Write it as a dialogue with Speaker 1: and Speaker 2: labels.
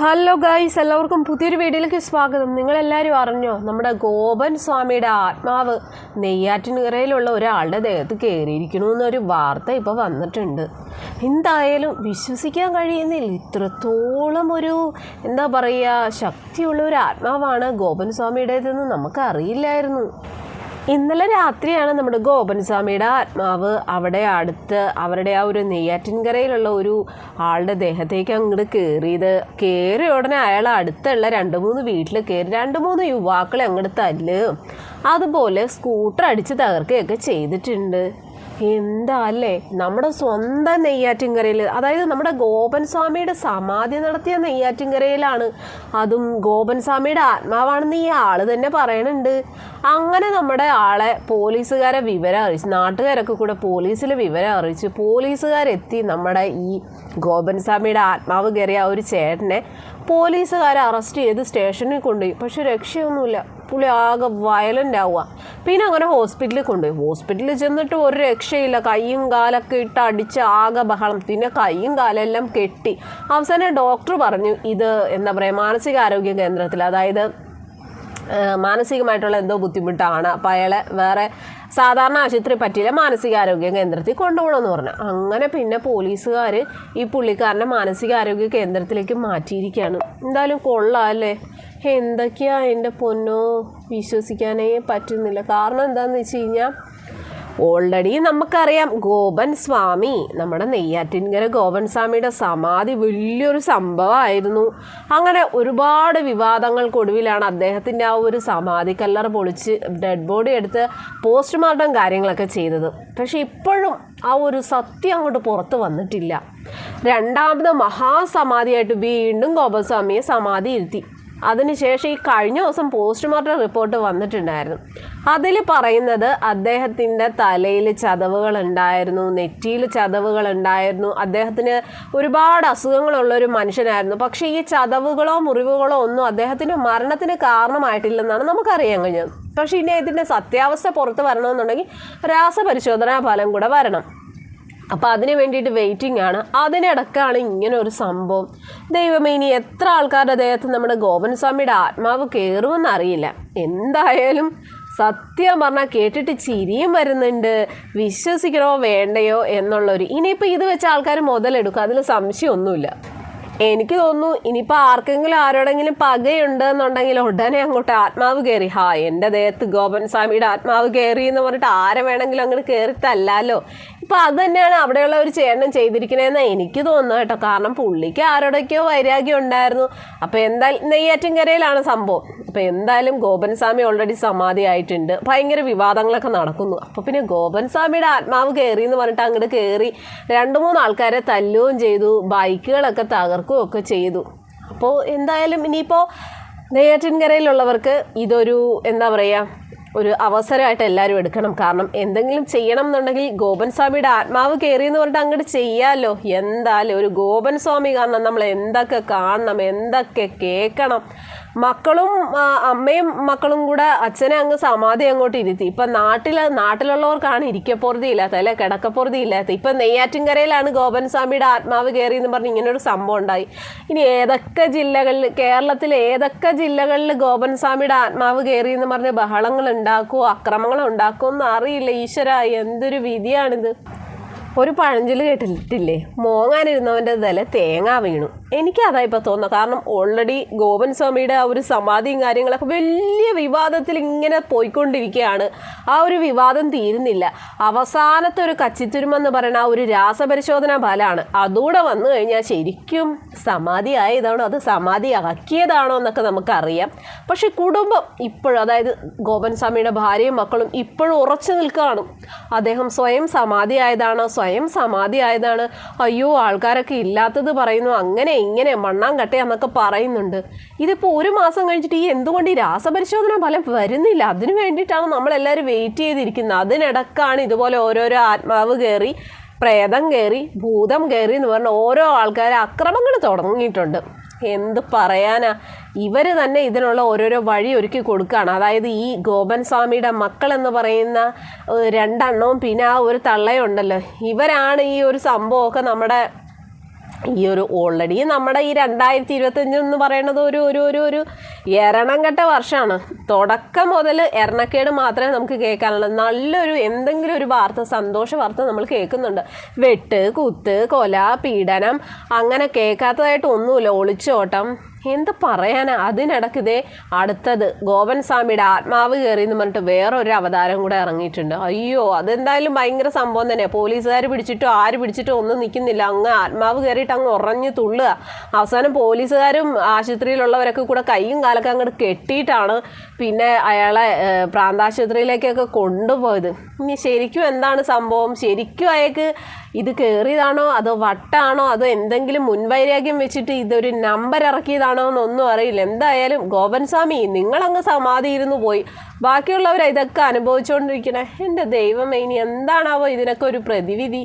Speaker 1: Hello guys എല്ലാവർക്കും പുതിയൊരു വീഡിയോയിലേക്ക് സ്വാഗതം. നിങ്ങളെല്ലാവരും അറിഞ്ഞോ? നമ്മുടെ ഗോപൻ സ്വാമിയുടെ ആത്മാവ് നെയ്യാറ്റിൻകരയിലുള്ള ഒരാളുടെ ദേഹത്ത് കയറിയിരിക്കണു എന്നൊരു വാർത്ത ഇപ്പോൾ വന്നിട്ടുണ്ട്. എന്തായാലും വിശ്വസിക്കാൻ കഴിയുന്നില്ല. ഇത്രത്തോളം ഒരു എന്താ പറയുക ശക്തിയുള്ള ഒരു ആത്മാവാണ് ഗോപൻ സ്വാമിയുടേതെന്ന് നമുക്കറിയില്ലായിരുന്നു. ഇന്നലെ രാത്രിയാണ് നമ്മുടെ ഗോപൻ സ്വാമിയുടെ ആത്മാവ് അവിടെ അടുത്ത് അവരുടെ ആ ഒരു നെയ്യാറ്റിൻകരയിലുള്ള ഒരു ആളുടെ ദേഹത്തേക്ക് അങ്ങോട്ട് കയറിയത് കയറിയ ഉടനെ അയാൾ അടുത്തുള്ള രണ്ട് മൂന്ന് വീട്ടിൽ കയറി രണ്ട് മൂന്ന് യുവാക്കളെ അങ്ങോട്ട് തല്ലുകയും അതുപോലെ സ്കൂട്ടർ അടിച്ച് തകർക്കുകയൊക്കെ ചെയ്തിട്ടുണ്ട്. എന്താ അല്ലേ നമ്മുടെ സ്വന്തം നെയ്യാറ്റിൻകരയിൽ അതായത് നമ്മുടെ ഗോപൻ സ്വാമിയുടെ സമാധി നടത്തിയ നെയ്യാറ്റിൻകരയിലാണ്. അതും ഗോപൻ സ്വാമിയുടെ ആത്മാവാണെന്ന് ഈ ആൾ തന്നെ പറയണുണ്ട്. അങ്ങനെ നമ്മുടെ ആളെ പോലീസുകാരെ വിവരം അറിയിച്ചു നാട്ടുകാരൊക്കെ കൂടെ പോലീസിൽ വിവരം അറിയിച്ചു പോലീസുകാരെത്തി നമ്മുടെ ഈ ഗോപൻ സ്വാമിയുടെ ആത്മാവ് കയറിയ ഒരു ചേട്ടനെ പോലീസുകാരെ അറസ്റ്റ് ചെയ്ത് സ്റ്റേഷനിൽ കൊണ്ടുപോയി. പക്ഷെ രക്ഷയൊന്നുമില്ല. പുള്ളി ആകെ വയലന്റ് ആവുക. പിന്നെ അങ്ങനെ ഹോസ്പിറ്റലിൽ കൊണ്ടുപോയി. ഹോസ്പിറ്റലിൽ ചെന്നിട്ട് ഒരു രക്ഷയില്ല. കൈയും കാലൊക്കെ ഇട്ട് അടിച്ച് ആകെ ബഹളം. പിന്നെ കൈയും കാലെല്ലാം കെട്ടി. അവസാനം ഡോക്ടർ പറഞ്ഞു ഇത് എന്താ പറയുക മാനസികാരോഗ്യ കേന്ദ്രത്തിൽ അതായത് മാനസികമായിട്ടുള്ള എന്തോ ബുദ്ധിമുട്ടാണ്. അപ്പം അയാളെ വേറെ സാധാരണ ആശുപത്രി പറ്റിയില്ല മാനസികാരോഗ്യ കേന്ദ്രത്തിൽ കൊണ്ടുപോകണമെന്ന് പറഞ്ഞു. അങ്ങനെ പിന്നെ പോലീസുകാർ ഈ പുള്ളിക്കാരനെ മാനസികാരോഗ്യ കേന്ദ്രത്തിലേക്ക് മാറ്റിയിരിക്കുകയാണ്. എന്തായാലും കൊള്ളാം അല്ലേ? എന്തൊക്കെയാ എന്റെ പൊന്നോ വിശ്വസിക്കാനേ പറ്റുന്നില്ല. കാരണം എന്താണെന്ന് വെച്ച് കഴിഞ്ഞാൽ ഓൾറെഡി നമുക്കറിയാം ഗോപൻ സ്വാമി നമ്മുടെ നെയ്യാറ്റിൻകര ഗോപൻ സ്വാമിയുടെ സമാധി വലിയൊരു സംഭവമായിരുന്നു. അങ്ങനെ ഒരുപാട് വിവാദങ്ങൾക്കൊടുവിലാണ് അദ്ദേഹത്തിന്റെ ആ ഒരു സമാധി കല്ലർ പൊളിച്ച് ഡെഡ് ബോഡി എടുത്ത് പോസ്റ്റ്മോർട്ടം കാര്യങ്ങളൊക്കെ ചെയ്തത്. പക്ഷെ ഇപ്പോഴും ആ ഒരു സത്യം അങ്ങോട്ട് പുറത്ത് വന്നിട്ടില്ല. രണ്ടാമത് മഹാസമാധിയായിട്ട് വീണ്ടും ഗോപൻസ്വാമിയെ സമാധി ഇരുത്തി അതിനുശേഷം ഈ കഴിഞ്ഞ ദിവസം പോസ്റ്റ്മോർട്ടം റിപ്പോർട്ട് വന്നിട്ടുണ്ടായിരുന്നു. അതിൽ പറയുന്നത് അദ്ദേഹത്തിന്റെ തലയിൽ ചതവുകൾ ഉണ്ടായിരുന്നു നെറ്റിയിൽ ചതവുകൾ ഉണ്ടായിരുന്നു അദ്ദേഹത്തിന് ഒരുപാട് അസുഖങ്ങളുള്ള ഒരു മനുഷ്യനായിരുന്നു. പക്ഷേ ഈ ചതവുകളോ മുറിവുകളോ ഒന്നും അദ്ദേഹത്തിന്റെ മരണത്തിന് കാരണമായിട്ടില്ലെന്നാണ് നമുക്കറിയാൻ കഴിഞ്ഞത്. പക്ഷേ ഇനി ഇതിന്റെ സത്യാവസ്ഥ പുറത്ത് വരണമെന്നുണ്ടെങ്കിൽ രാസപരിശോധനാ ഫലം കൂടെ വരണം. അപ്പോൾ അതിന് വേണ്ടിയിട്ട് വെയിറ്റിംഗ് ആണ്. അതിനിടക്കാണ് ഇങ്ങനെ ഒരു സംഭവം. ദൈവമേ ഇനി എത്ര ആൾക്കാരുടെ ദേഹത്ത് നമ്മുടെ ഗോപൻ സ്വാമിയുടെ ആത്മാവ് കയറുമെന്ന് അറിയില്ല. എന്തായാലും സത്യം പറഞ്ഞാൽ കേട്ടിട്ട് ചിരിയും വരുന്നുണ്ട്. വിശ്വസിക്കണോ വേണ്ടയോ എന്നുള്ളൊരു ഇനിയിപ്പോൾ ഇത് വെച്ച് ആൾക്കാർ മുതലെടുക്കും. അതിൽ സംശയമൊന്നുമില്ല. എനിക്ക് തോന്നുന്നു ഇനിയിപ്പോൾ ആർക്കെങ്കിലും ആരോടെങ്കിലും പകയുണ്ട് എന്നുണ്ടെങ്കിൽ ഉടനെ അങ്ങോട്ട് ആത്മാവ് കയറി ഹാ എന്റെ ദേഹത്ത് ഗോപൻ സ്വാമിയുടെ ആത്മാവ് കയറി എന്ന് പറഞ്ഞിട്ട് ആരെ വേണമെങ്കിലും അങ്ങോട്ട് കയറി തല്ലാലോ ഇപ്പം അത് തന്നെയാണ് അവിടെയുള്ള ഒരു ചേട്ടൻ ചെയ്തിരിക്കണേന്ന് എനിക്ക് തോന്നുന്നു കേട്ടോ. കാരണം പുള്ളിക്ക് ആരോടൊക്കെയോ വൈരാഗ്യം ഉണ്ടായിരുന്നു. അപ്പോൾ എന്തായാലും നെയ്യാറ്റിൻകരയിലാണ് സംഭവം. അപ്പോൾ എന്തായാലും ഗോപൻ സ്വാമി ഓൾറെഡി സമാധി ആയിട്ടുണ്ട് ഭയങ്കര വിവാദങ്ങളൊക്കെ നടക്കുന്നു. അപ്പോൾ പിന്നെ ഗോപൻ സ്വാമിയുടെ ആത്മാവ് കയറി എന്ന് പറഞ്ഞിട്ട് അങ്ങോട്ട് കയറി രണ്ട് മൂന്ന് ആൾക്കാരെ തല്ലുകയും ചെയ്തു. ബൈക്കുകളൊക്കെ തകർക്കുകയും ഒക്കെ ചെയ്തു. അപ്പോൾ എന്തായാലും ഇനിയിപ്പോൾ നെയ്യാറ്റിൻകരയിലുള്ളവർക്ക് ഇതൊരു എന്താ പറയുക ഒരു അവസരമായിട്ട് എല്ലാവരും എടുക്കണം. കാരണം എന്തെങ്കിലും ചെയ്യണം എന്നുണ്ടെങ്കിൽ ഗോപൻ സ്വാമിയുടെ ആത്മാവ് കയറി എന്ന് പറഞ്ഞിട്ട് അങ്ങോട്ട് ചെയ്യാമല്ലോ എന്തായാലും ഒരു ഗോപൻ സ്വാമി കാരണം നമ്മൾ എന്തൊക്കെ കാണണം എന്തൊക്കെ കേൾക്കണം. മക്കളും അമ്മയും മക്കളും കൂടെ അച്ഛനെ അങ്ങ് സമാധി അങ്ങോട്ട് ഇരുത്തി. ഇപ്പം നാട്ടിൽ നാട്ടിലുള്ളവർക്കാണ് ഇരിക്കപ്പുറതി ഇല്ലാത്ത അല്ലെ കിടക്കപ്പുറതി ഇല്ലാത്ത. ഇപ്പം നെയ്യാറ്റിൻകരയിലാണ് ഗോപൻ സ്വാമിയുടെ ആത്മാവ് കയറി എന്ന് പറഞ്ഞ് ഇങ്ങനൊരു സംഭവം ഉണ്ടായി. ഇനി ഏതൊക്കെ ജില്ലകളിൽ കേരളത്തിലെ ഏതൊക്കെ ജില്ലകളിൽ ഗോപൻ സ്വാമിയുടെ ആത്മാവ് കയറി എന്ന് പറഞ്ഞ് ബഹളങ്ങൾ ഉണ്ടാക്കുമോ അക്രമങ്ങൾ ഉണ്ടാക്കുമോ അറിയില്ല. ഈശ്വര എന്തൊരു വിധിയാണിത്. ഒരു പഴഞ്ചൊല്ല് കേട്ടിട്ടില്ലേ? മോങ്ങാനിരുന്നവന്റെ തല തേങ്ങ വീണു. എനിക്ക് അതാ ഇപ്പോൾ തോന്നുന്നത് കാരണം ഓൾറെഡി ഗോപൻ സ്വാമിയുടെ ആ ഒരു സമാധിയും കാര്യങ്ങളൊക്കെ വലിയ വിവാദത്തിൽ ഇങ്ങനെ പോയിക്കൊണ്ടിരിക്കുകയാണ് ആ ഒരു വിവാദം തീരുന്നില്ല. അവസാനത്തെ ഒരു കച്ചിത്തുരുമ എന്ന് പറയുന്ന ആ ഒരു രാസപരിശോധന ഫലമാണ്. അതുകൂടെ വന്നു കഴിഞ്ഞാൽ ശരിക്കും സമാധി ആയതാണോ അത് സമാധി ആക്കിയതാണോ എന്നൊക്കെ നമുക്കറിയാം. പക്ഷെ കുടുംബം ഇപ്പോഴും അതായത് ഗോപൻ സ്വാമിയുടെ ഭാര്യയും മക്കളും ഇപ്പോഴും ഉറച്ചു നിൽക്കുകയാണ്. അദ്ദേഹം സ്വയം സമാധി ആയതാണോ സ്വയം സമാധി ആയതാണ് അയ്യോ ആൾക്കാരൊക്കെ ഇല്ലാത്തത് പറയുന്നു. അങ്ങനെ ഇങ്ങനെ മണ്ണാങ്കട്ട എന്നൊക്കെ പറയുന്നുണ്ട്. ഇതിപ്പോൾ ഒരു മാസം കഴിഞ്ഞിട്ട് ഈ എന്തുകൊണ്ട് ഈ രാസപരിശോധന ഫലം വരുന്നില്ല? അതിന് വേണ്ടിയിട്ടാണ് നമ്മളെല്ലാവരും വെയിറ്റ് ചെയ്തിരിക്കുന്നത്. അതിനിടക്കാണ് ഇതുപോലെ ഓരോരോ ആത്മാവ് കയറി പ്രേതം കയറി ഭൂതം കയറി എന്ന് പറഞ്ഞ ഓരോ ആൾക്കാരെ അക്രമങ്ങൾ തുടങ്ങിയിട്ടുണ്ട്. എന്ത് പറയാനാ? ഇവർ തന്നെ ഇതിനുള്ള ഓരോരോ വഴി ഒരുക്കി കൊടുക്കുകയാണ് അതായത് ഈ ഗോപൻ സ്വാമിയുടെ മക്കൾ എന്ന് പറയുന്ന രണ്ടെണ്ണവും പിന്നെ ആ ഒരു തള്ളയുണ്ടല്ലോ. ഇവരാണ് ഈ ഒരു സംഭവമൊക്കെ നമ്മുടെ ഈ ഒരു ഓൾറെഡി നമ്മുടെ ഈ രണ്ടായിരത്തി ഇരുപത്തഞ്ച് എന്ന് പറയുന്നത് ഒരു ഒരു ഒരു ഒരു എരണം കെട്ട വർഷമാണ് തുടക്കം മുതൽ എറണക്കേട് മാത്രമേ നമുക്ക് കേൾക്കാനുള്ളൂ. നല്ലൊരു എന്തെങ്കിലും ഒരു വാർത്ത സന്തോഷ വാർത്ത നമ്മൾ കേൾക്കുന്നുണ്ട്. വെട്ട് കുത്ത് കൊല പീഡനം അങ്ങനെ കേൾക്കാത്തതായിട്ട് ഒന്നുമില്ല. ഒളിച്ചോട്ടം എന്ത് പറയാനാ? അതിനിടക്കിതേ അടുത്തത് ഗോപൻ സ്വാമിയുടെ ആത്മാവ് കയറി എന്ന് പറഞ്ഞിട്ട് വേറൊരു അവതാരം കൂടെ ഇറങ്ങിയിട്ടുണ്ട്. അയ്യോ അതെന്തായാലും ഭയങ്കര സംഭവം തന്നെ പോലീസുകാർ പിടിച്ചിട്ടോ ആര് പിടിച്ചിട്ടോ ഒന്നും നിൽക്കുന്നില്ല. അങ്ങ് ആത്മാവ് കയറിയിട്ട് അങ്ങ് ഉറഞ്ഞു തുള്ളുക. അവസാനം പോലീസുകാരും ആശുപത്രിയിലുള്ളവരൊക്കെ കൂടെ കൈയും കാലൊക്കെ അങ്ങോട്ട് കെട്ടിയിട്ടാണ് പിന്നെ അയാളെ പ്രാന്താശുപത്രിയിലേക്കൊക്കെ കൊണ്ടുപോയത്. ഇനി ശരിക്കും എന്താണ് സംഭവം? ശരിക്കും അയാൾക്ക് ഇത് കയറിയതാണോ അതോ വട്ടാണോ? അതോ എന്തെങ്കിലും മുൻവൈരാഗ്യം വെച്ചിട്ട് ഇതൊരു നമ്പർ ഇറക്കിയതാണോ എന്നൊന്നും അറിയില്ല. എന്തായാലും ഗോപൻ സ്വാമി നിങ്ങളങ്ങ് സമാധി ഇരുന്ന് പോയി. ബാക്കിയുള്ളവർ ഇതൊക്കെ അനുഭവിച്ചുകൊണ്ടിരിക്കണേ എന്റെ ദൈവമേ ഇനി എന്താണാവോ ഇതിനൊക്കെ ഒരു പ്രതിവിധി?